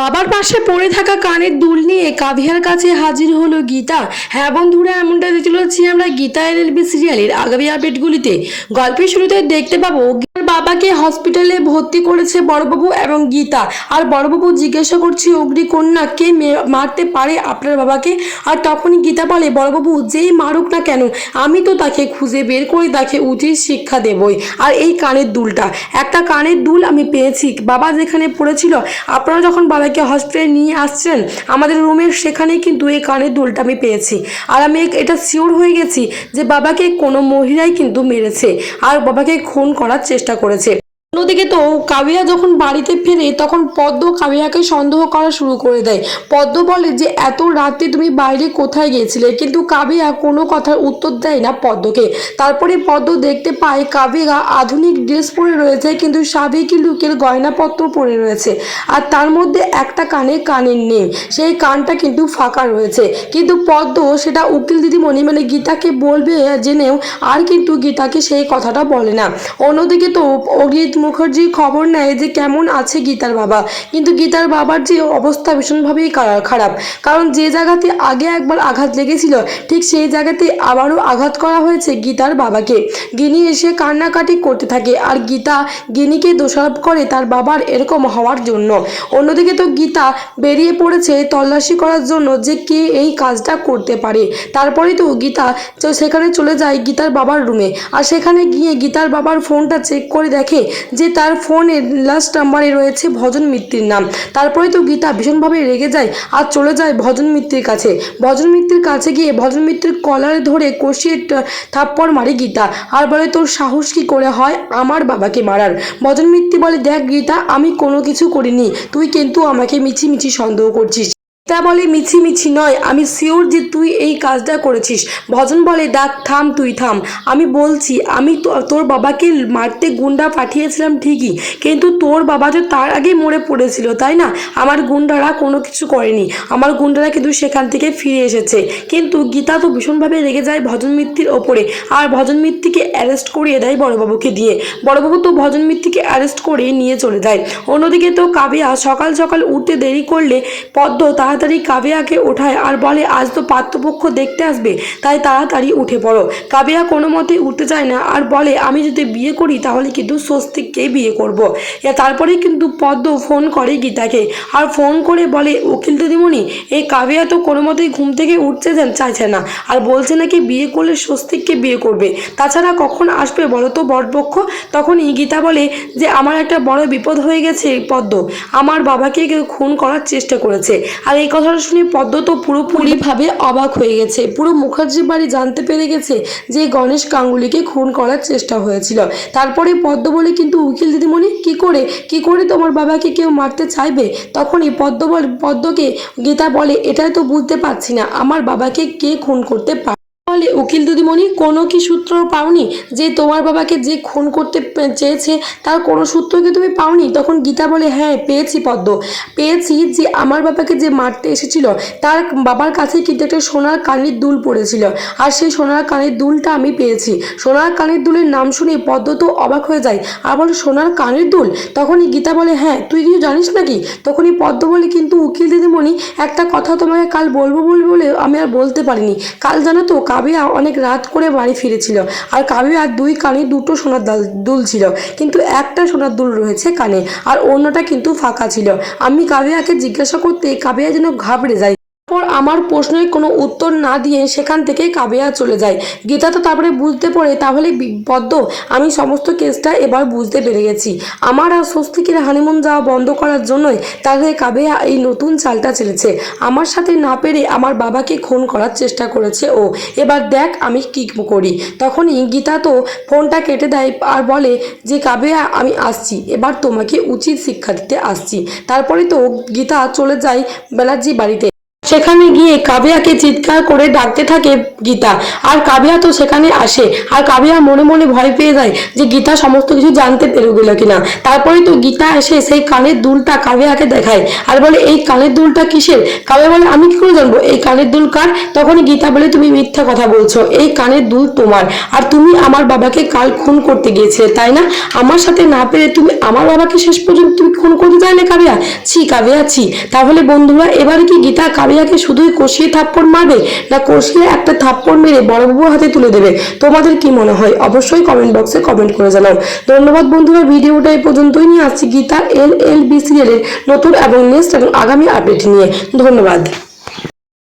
বাবার পাশে পড়ে থাকা কানের দুল নিয়ে কাভিয়ার কাছে হাজির হলো গীতা। হ্যাঁ বন্ধুরা, এমনটা দেখতে চলেছি আমরা গীতা এলএলবি সিরিয়ালের আগামী আপডেটগুলিতে। গল্পের শুরুতে দেখতে পাবো বাবাকে হসপিটালে ভর্তি করেছে বড়বাবু এবং গীতা। আর বড়বাবু জিজ্ঞাসা করছে অগ্নিকন্যা কে মারতে পারে আপনার বাবাকে? আর তখনই গীতা বলে, বড়বাবু, যেই মারুক না কেন, আমি তো তাকে খুঁজে বের করে তাকে উচিত শিক্ষা দেবই। আর এই কানের দুলটা, একটা কানের দুল আমি পেয়েছি। বাবা যেখানে পড়েছিল, আপনারা যখন বাবাকে হসপিটালে নিয়ে আসছেন, আমাদের রুমের সেখানেই কিন্তু এই কানের দুলটা আমি পেয়েছি। আর আমি এটা শিওর হয়ে গেছি যে বাবাকে কোনো মহিলাই কিন্তু মেরেছে। আর বাবাকে খুন করার চেষ্টা করেছে অন্যদিকে তো কাবিয়া যখন বাড়িতে ফেরে, তখন পদ্ম কাবিয়াকে সন্দেহ করা শুরু করে দেয়। পদ্ম বলে যে, এত রাতে তুমি বাইরে কোথায় গিয়েছিলে? কিন্তু কাবিয়া কোনো কথার উত্তর দেয় না পদ্মকে। তারপরে পদ্ম দেখতে পায় কাবিয়া আধুনিক ড্রেস পরে রয়েছে, কিন্তু সাবেকি লুকের গয়নাপত্র পরে রয়েছে। আর তার মধ্যে একটা কানে কানের নেই। সেই কানটা কিন্তু ফাঁকা রয়েছে। কিন্তু পদ্ম সেটা উকিল দিদিমণি মানে গীতাকে বলবে, জেনেও আর কিন্তু গীতাকে সেই কথাটা বলে না। অন্যদিকে তো অরিত মুখার্জি খবর নেয় যে কেমন আছে গীতার বাবা। কিন্তু গীতার বাবার যে অবস্থা ভীষণভাবেই খারা- খারাপ। কারণ যে জায়গাতে আগে একবার আঘাত লেগেছিল, ঠিক সেই জায়গাতে আবারও আঘাত করা হয়েছে গীতার বাবাকে। গিনি এসে কান্নাকাটি করতে থাকে, আর গীতা গিনিকে দোষারোপ করে তার বাবার এরকম হওয়ার জন্য। অন্যদিকে তো গীতা বেরিয়ে পড়েছে তল্লাশি করার জন্য যে কে এই কাজটা করতে পারে। তারপরে তো গীতা সেখানে চলে যায় গীতার বাবার রুমে। আর সেখানে গিয়ে গীতার বাবার ফোনটা চেক করে দেখে যে তার ফোনের লাস্ট নাম্বারে রয়েছে ভজন মিত্তির নাম। তারপরে তো গীতা ভীষণভাবে রেগে যায় আর চলে যায় ভজন মিত্তির কাছে। ভজন মিত্তির কাছে গিয়ে ভজন মিত্তির কলারে ধরে কষিয়ে থাপ্পড় মারে গীতা। আর বলে, তোর সাহস কি করে হয় আমার বাবাকে মারার? ভজন মিত্তি বলে, দেখ গীতা, আমি কোনো কিছু করিনি। তুই কিন্তু আমাকে মিছি মিছি সন্দেহ করছিস। বলে মিছি মিছি নয়, আমি শিওর যে তুই এই কাজটা করেছিস। ভজন বলে ডাক থাম, তুই থাম। আমি বলছি, আমি তোর বাবাকে মারতে গুন্ডা পাঠিয়েছিলাম ঠিকই, কিন্তু তোর বাবা তো তার আগে মরে পড়েছিল, তাই না? আমার গুন্ডারা কোনো কিছু করেনি। আমার গুন্ডারা কিন্তু সেখান থেকে ফিরে এসেছে। কিন্তু গীতা তো ভীষণভাবে রেগে যায় ভজন মিত্তির ওপরে। আর ভজন মিত্তিকে অ্যারেস্ট করিয়ে দেয় বড়বাবুকে দিয়ে। বড়বাবু তো ভজন মিত্তিকে অ্যারেস্ট করে নিয়ে চলে যায়। অন্যদিকে তো কাবিয়া সকাল সকাল উঠতে দেরি করলে পদ্ম তাড়াতাড়ি কাবিয়াকে ওঠায় আর বলে, আজ তো পাত্রপক্ষ দেখতে আসবে, তাই তাড়াতাড়ি উঠে পড়ো। কাবিয়া কোনো মতে উঠতে চায় না আর বলে, আমি যদি বিয়ে করি তাহলে কিন্তু স্বস্তিককেই বিয়ে করব। তারপরে কিন্তু পদ্ম ফোন করে গীতাকে আর ফোন করে বলে, উকিল দিদিমণি এই কাবিয়া তো কোনো মতেই ঘুম থেকে উঠতে চাইছে না, আর বলছে নাকি বিয়ে করলে স্বস্তিককে বিয়ে করবে। তাছাড়া কখন আসবে বলো তো? বরপক্ষ তখনই গীতা বলে যে, আমার একটা বড় বিপদ হয়ে গেছে পদ্ম। আমার বাবাকে কেউ খুন করার চেষ্টা করেছে। আর এই কথাটা শুনে পদ্ম তো পুরোপুরিভাবে অবাক হয়ে গেছে। পুরো মুখার্জির বাড়ি জানতে পেরে গেছে যে, গণেশ গাঙ্গুলিকে খুন করার চেষ্টা হয়েছিল। তারপরে পদ্ম বলে, কিন্তু উকিল দিদিমণি, কি করে? কি করে তোমার বাবাকে কেউ মারতে চাইবে? তখনই পদ্ম বল, পদ্মকে গীতা বলে, এটাই তো বুঝতে পারছি না। আমার বাবাকে কে খুন করতে পারে বলে উকিল দিদিমণি, কোনো কি সূত্র পাওনি যে তোমার বাবাকে যে খুন করতে চেয়েছে, তার কোনো সূত্র কি তুমি পাওনি? তখন গীতা বলে হ্যাঁ পেয়েছি পদ্ম। পেয়েছি যে আমার বাবাকে যে মারতে এসেছিল, তার বাবার কাছে কিন্তু একটা সোনার কানের দুল পড়েছিল। আর সেই সোনার কানের দুলটা আমি পেয়েছি। সোনার কানের দুলের নাম শুনে পদ্ম তো অবাক হয়ে যায়। আর বলে, সোনার কানের দুল? তখনই গীতা বলে হ্যাঁ তুই কিছু জানিস নাকি? তখনই পদ্ম বলে, কিন্তু উকিল দিদিমণি, একটা কথা তোমাকে কাল বলব বলব বলে আমি আর বলতে পারিনি। কাল জানো তো কাবিয়া অনেক রাত করে বাড়ি ফিরেছিল আর কাবিয়ার দুই কানে দুটো সোনার দাল দুল ছিল কিন্তু একটা সোনার দুল রয়েছে কানে আর অন্যটা কিন্তু ফাঁকা ছিল। আমি কাবিয়াকে জিজ্ঞাসা করতে কাবিয়া যেন ঘাবড়ে যায়। তারপর আমার প্রশ্নের কোনো উত্তর না দিয়ে সেখান থেকে কাবিয়া চলে যায়। গীতা তো তারপরে বুঝতে পড়ে, তাহলে বি- পদ্ম আমি সমস্ত কেসটা এবার বুঝতে পেরে গেছি। আমার আর স্বস্তিকের হানিমুন যাওয়া বন্ধ করার জন্যই তাহলে কাবিয়া এই নতুন চালটা চেলেছে আমার সাথে না পেরে আমার বাবাকে খুন করার চেষ্টা করেছে ও। এবার দেখ আমি কি করি। তখনই গীতা তো ফোনটা কেটে দেয় আর বলে যে, কাবিয়া, আমি আসছি। এবার তোমাকে উচিত শিক্ষা দিতে আসছি। তারপরে তো গীতা চলে যায় ব্যানার্জি বাড়িতে। সেখানে গিয়ে কাবিয়াকে চিৎকার করে ডাকতে থাকে গীতা। আর কাবিয়া তো সেখানে আসে। আর কাবিয়া মনে মনে ভয় পেয়ে যায় যে গীতা সমস্ত কিছু জানতে পেরে গেল কিনা। তারপরে তো গীতা এসে সেই কানের দুলটা কাবিয়াকে দেখায়। আর বলে, এই কানের দুলটা কিসের? কাবিয়া বলে, আমি কি করে জানব? এই কানের দুল কার? তখন গীতা বলে, তুমি মিথ্যা কথা বলছো। এই কানের দুল তোমার। আর তুমি আমার বাবাকে কাল খুন করতে গিয়েছিলে, তাই না? আমার সাথে না পেরে তুমি আমার বাবাকে শেষ পর্যন্ত তুমি খুন করতে চাইলে কাবিয়া? ছি কাবিয়া, ছি। তাহলে বন্ধুরা, এবারে কি গীতা কাবিয়াকে শুধুই কষিয়ে থাপ্পড় মারবে না কষিয়ে একটা থাপ্পড় মেরে বড় বউ হাতে তুলে দেবে? তোমাদের কি মনে হয়? অবশ্যই কমেন্ট বক্সে কমেন্ট করে জানাও। ধন্যবাদ বন্ধুরা, ভিডিওটা এই পর্যন্তই। নিয়ে আসছি গীতা এল এল বি সিরিয়ালের নতুন এবং নেক্সট এবং আগামী আপডেট নিয়ে। ধন্যবাদ।